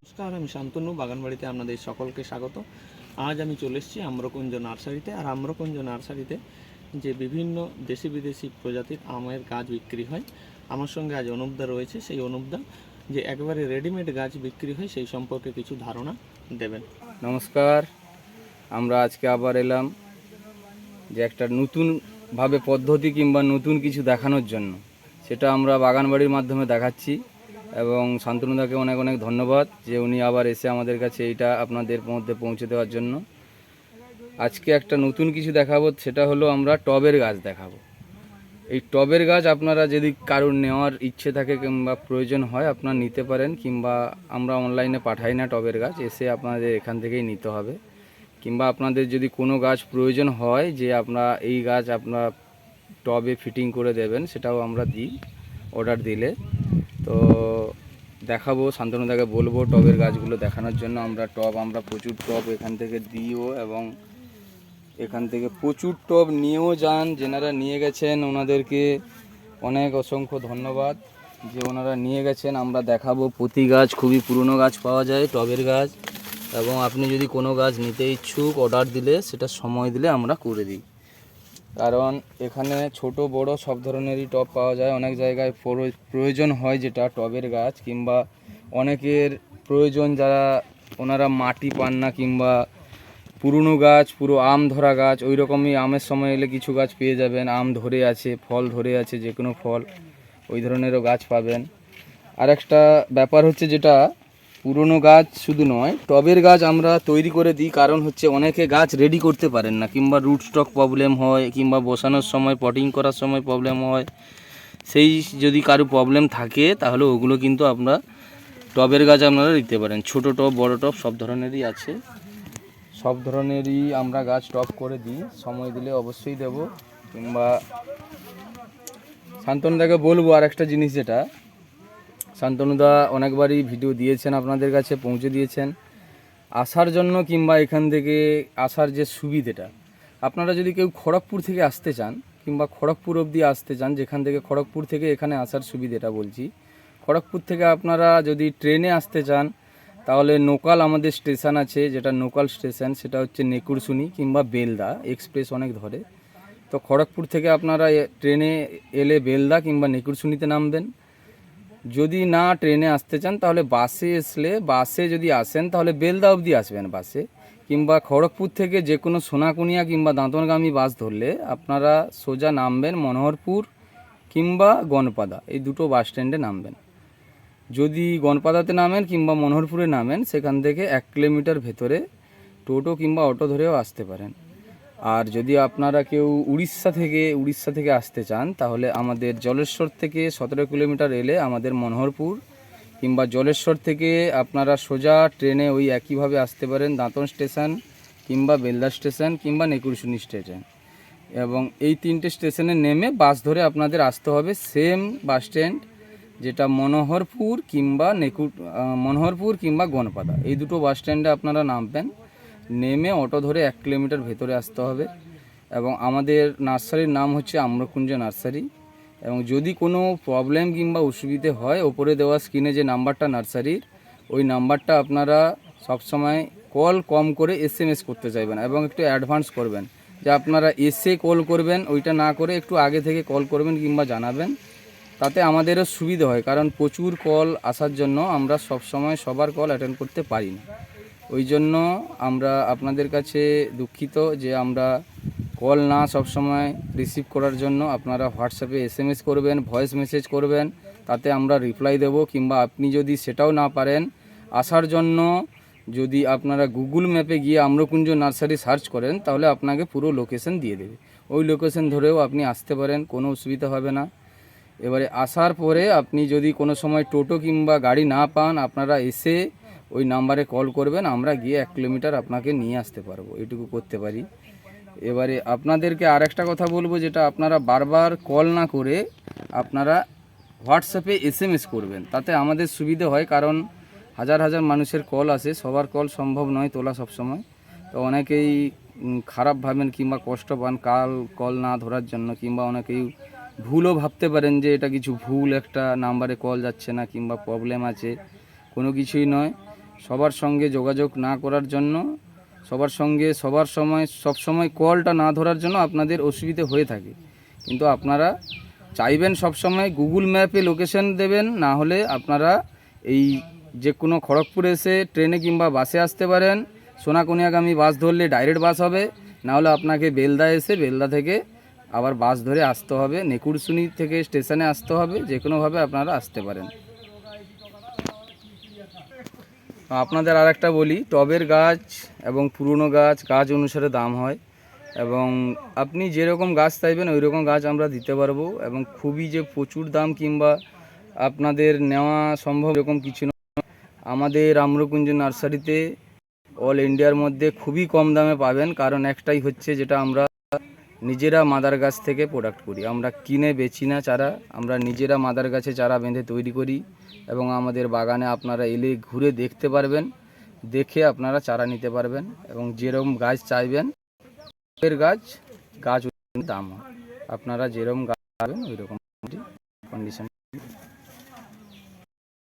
নমস্কার, আমি শান্তনু, বাগানবাড়িতে আপনাদের সকলকে স্বাগত। আজ আমি চলে এসেছি আম্রকুঞ্জ নার্সারিতে, আর আম্রকুঞ্জ নার্সারিতে যে বিভিন্ন দেশি বিদেশি প্রজাতির আমের গাছ বিক্রি হয়, আমার সঙ্গে আজ অনুপদা রয়েছে। সেই অনুপদা যে একবারে রেডিমেড গাছ বিক্রি হয়, সেই সম্পর্কে কিছু ধারণা দেবেন। নমস্কার, আমরা আজকে আবার এলাম যে একটা নতুনভাবে পদ্ধতি কিংবা নতুন কিছু দেখানোর জন্য। সেটা আমরা বাগানবাড়ির মাধ্যমে দেখাচ্ছি। এবং শান্তনুদাকে অনেক অনেক ধন্যবাদ যে উনি আবার এসে আমাদের কাছে এইটা আপনাদের মধ্যে পৌঁছে দেওয়ার জন্য। আজকে একটা নতুন কিছু দেখাবো, সেটা হলো আমরা টবের গাছ দেখাবো। এই টবের গাছ আপনারা যদি কারোর নেওয়ার ইচ্ছে থাকে কিংবা প্রয়োজন হয় আপনারা নিতে পারেন, কিংবা আমরা অনলাইনে পাঠাই না টবের গাছ, এসে আপনাদের এখান থেকেই নিতে হবে। কিংবা আপনাদের যদি কোনো গাছ প্রয়োজন হয় যে আপনারা এই গাছ আপনারা টবে ফিটিং করে দেবেন, সেটাও আমরা দিই, অর্ডার দিলে। তো দেখাবো, শান্তনুদাকে বলব টবের গাছগুলো দেখানোর জন্য। আমরা টব, আমরা প্রচুর টব এখান থেকে দিও এবং এখান থেকে প্রচুর টব নিয়েও যান। যেনারা নিয়ে গেছেন ওনাদেরকে অনেক অসংখ্য ধন্যবাদ। যে ওনারা নিয়ে গেছেন, আমরা দেখাবো প্রতি গাছ, খুবই পুরনো গাছ পাওয়া যায়, টবের গাছ। এবং আপনি যদি কোনো গাছ নিতে ইচ্ছুক, অর্ডার দিলে, সেটা সময় দিলে আমরা করে দিই। কারণ এখানে ছোট, বড় সব ধরনেরই টব পাওয়া যায়। অনেক জায়গায় প্রয়োজন হয় যেটা টবের গাছ কিংবা অনেকের প্রয়োজন যারা ওনারা মাটি পান না কিংবা পুরনো গাছ, পুরো আম ধরা গাছ ওই রকমই আমের সময় এলে কিছু গাছ পেয়ে যাবেন। আম ধরে আছে, ফল ধরে আছে যে কোনো ফল ওই ধরনেরও গাছ পাবেন। আর একটা ব্যাপার হচ্ছে যেটা পুরনো গাছ শুধু নয়, টবের গাছ আমরা তৈরি করে দিই, কারণ হচ্ছে অনেকে গাছ রেডি করতে পারেন না, কিংবা রুট স্টক প্রবলেম হয়, কিংবা বসানোর সময় পটিং করার সময় প্রবলেম হয়। সেই যদি কারও প্রবলেম থাকে, তাহলে ওগুলো কিন্তু আমরা টবের গাছ আপনারা দিতে পারেন। ছোট টব, বড় টব, সব ধরনেরই আছে। সব ধরনেরই আমরা গাছ টপ করে দিই। সময় দিলে অবশ্যই দেব। কিংবা শান্তনুদাকে বলব আর একটা জিনিস যেটা শান্তনুদা অনেকবারই ভিডিও দিয়েছেন আপনাদের কাছে, পৌঁছে দিয়েছেন। আসার জন্য কিংবা এখান থেকে আসার যে সুবিধেটা, আপনারা যদি কেউ খড়গপুর থেকে আসতে চান কিংবা খড়গপুর অবধি আসতে চান, যেখান থেকে খড়গপুর থেকে এখানে আসার সুবিধেটা বলছি, খড়গপুর থেকে আপনারা যদি ট্রেনে আসতে চান, তাহলে নোকাল আমাদের স্টেশন আছে, যেটা নোকাল স্টেশন, সেটা হচ্ছে নেকুরসুনি কিংবা বেলদা, এক্সপ্রেস অনেক ধরে। তো খড়গপুর থেকে আপনারা ট্রেনে এলে বেলদা কিংবা নেকুরসুনিতে নামবেন। যদি না ট্রেনে আসতে চান, তাহলে বাসে আসলে বাসে যদি আসেন, তাহলে বেলদা অবধি আসবেন বাসে। কিংবা খড়গপুর থেকে যে কোনো সোনাকুনিয়া কিংবা দাঁতনগামী বাস ধরলে আপনারা সোজা নামবেন মনোহরপুর কিংবা গণপাদা। এই দুটো বাস স্ট্যান্ডে নামবেন। যদি গনপাদাতে নামেন কিংবা মনোহরপুরে নামেন, সেখান থেকে এক কিলোমিটার ভেতরে টোটো কিংবা অটো ধরেও আসতে পারেন। আর যদি আপনারা কেউ উড়িষ্যা থেকে উড়িষ্যা থেকে আসতে চান, তাহলে আমাদের জলেশ্বর থেকে সতেরো কিলোমিটার এলে আমাদের মনোহরপুর, কিংবা জলেশ্বর থেকে আপনারা সোজা ট্রেনে ওই একইভাবে আসতে পারেন দাঁতন স্টেশন, কিংবা বেলদা স্টেশন, কিংবা নেকুরসুনি স্টেশন। এবং এই তিনটে স্টেশনে নেমে বাস ধরে আপনাদের আসতে হবে সেম বাস স্ট্যান্ড, যেটা মনোহরপুর কিংবা নেকুর মনোহরপুর কিংবা গনপাদা এই দুটো বাস স্ট্যান্ডে আপনারা নামবেন। নেমে অটো ধরে এক কিলোমিটার ভেতরে আসতে হবে এবং আমাদের নার্সারির নাম হচ্ছে আম্রকুঞ্জ নার্সারি এবং যদি কোনো প্রবলেম কিংবা অসুবিধে হয়, ওপরে দেওয়া স্ক্রিনে যে নাম্বারটা নার্সারির, ওই নাম্বারটা আপনারা সবসময় কল কম করে এস এম এস করতে চাইবেন এবং একটু অ্যাডভান্স করবেন। যে আপনারা এসে কল করবেন, ওইটা না করে একটু আগে থেকে কল করবেন কিংবা জানাবেন, তাতে আমাদেরও সুবিধা হয়। কারণ প্রচুর কল আসার জন্য আমরা সব সময় সবার কল অ্যাটেন্ড করতে পারি না। ওই জন্য আমরা আপনাদের কাছে দুঃখিত যে আমরা কল না সব সময় রিসিভ করার জন্য আপনারা হোয়াটসঅ্যাপে এসএমএস করবেন, ভয়েস মেসেজ করবেন, তাতে আমরা রিপ্লাই দেব কিংবা আপনি যদি সেটাও না পারেন, আসার জন্য যদি আপনারা গুগল ম্যাপে গিয়ে আম্রকুঞ্জ নার্সারি সার্চ করেন, তাহলে আপনাকে পুরো লোকেশন দিয়ে দেবে। ওই লোকেশন ধরেও আপনি আসতে পারেন, কোনো অসুবিধা হবে না। এবারে আসার পরে আপনি যদি কোনো সময় টোটো কিংবা গাড়ি না পান, আপনারা এসে ওই নাম্বারে কল করবেন, আমরা গিয়ে এক কিলোমিটার আপনাকে নিয়ে আসতে পারব, এটুকু করতে পারি। এবারে আপনাদেরকে আর একটা কথা বলব, যেটা আপনারা বারবার কল না করে আপনারা হোয়াটসঅ্যাপে এস এম এস করবেন, তাতে আমাদের সুবিধে হয়, কারণ হাজার হাজার মানুষের কল আসে, সবার কল সম্ভব নয় তোলা সবসময়। তো অনেকেই খারাপ ভাবেন কিংবা কষ্ট পান, কাল কল না ধরার জন্য, কিংবা অনেকেই ভুলও ভাবতে পারেন যে এটা কিছু ভুল, একটা নাম্বারে কল যাচ্ছে না কিংবা প্রবলেম আছে, কোনো কিছুই নয়। সবার সঙ্গে যোগাযোগ না করার জন্য, সবার সঙ্গে, সবার সময়, সব সময় কলটা না ধরার জন্য আপনাদের অসুবিধে হয়ে থাকে। কিন্তু আপনারা চাইবেন সব সময় গুগল ম্যাপে লোকেশন দেবেন, না হলে আপনারা এই যে কোনো খড়গপুর এসে ট্রেনে কিংবা বাসে আসতে পারেন। সোনাকুনিয়াগামী বাস ধরলে ডাইরেক্ট বাস হবে, না হলে আপনাকে বেলদা এসে বেলদা থেকে আবার বাস ধরে আসতে হবে। নেকুরসুনি থেকে স্টেশনে আসতে হবে যে কোনোভাবে আপনারা আসতে পারেন। আপনাদের আর একটা বলি, টবের গাছ এবং পুরনো গাছ গাছ অনুসারে দাম হয় এবং আপনি যেরকম গাছ চাইবেন ওই রকম গাছ আমরা দিতে পারব এবং খুবই যে প্রচুর দাম কিংবা আপনাদের নেওয়া সম্ভব এরকম কিছু নয়। আমাদের আম্রকুঞ্জ নার্সারিতে অল ইন্ডিয়ার মধ্যে খুবই কম দামে পাবেন, কারণ একটাই হচ্ছে যেটা আমরা নিজেরা মাদার গাছ থেকে প্রোডাক্ট করি। আমরা কিনে বেচি না চারা, আমরা নিজেরা মাদার গাছে চারা বেঁধে তৈরি করি এবং আমাদের বাগানে আপনারা এলে ঘুরে দেখতে পারবেন, দেখে আপনারা চারা নিতে পারবেন এবং যেরকম গাছ চাইবেন, এর গাছ গাছ দাম। আপনারা যেরকম গাছ পাবেন ওই রকম কন্ডিশন